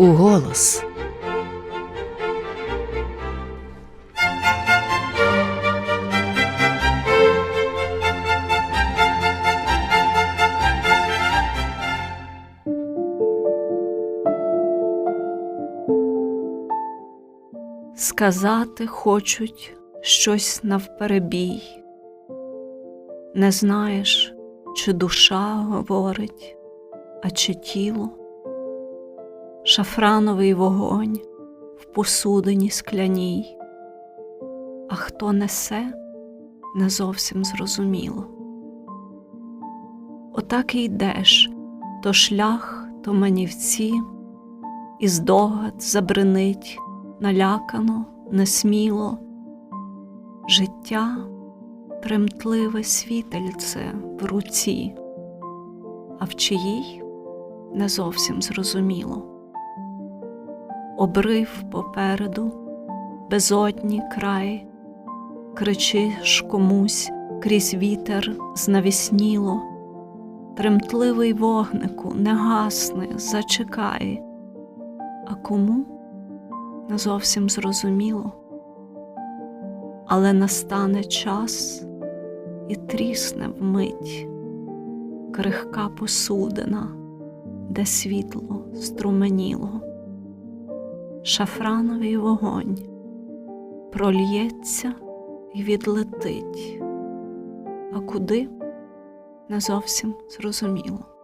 у голос. Сказати хочуть щось навперебій. Не знаєш, чи душа говорить, а чи тіло. Шафрановий вогонь в посудині скляній, а хто несе, не зовсім зрозуміло. Отак і йдеш, то шлях, то манівці, і здогад забринить налякано, несміло, життя тремтливе світельце в руці, а в чиїй не зовсім зрозуміло. Обрив попереду, безодні край, кричиш комусь крізь вітер знавісніло, тремтливий вогнику не гасне, зачекай, а кому? не зовсім зрозуміло, але настане час і трісне вмить. Крихка посудина, де світло струменіло, шафрановий вогонь прольється і відлетить, а куди не зовсім зрозуміло.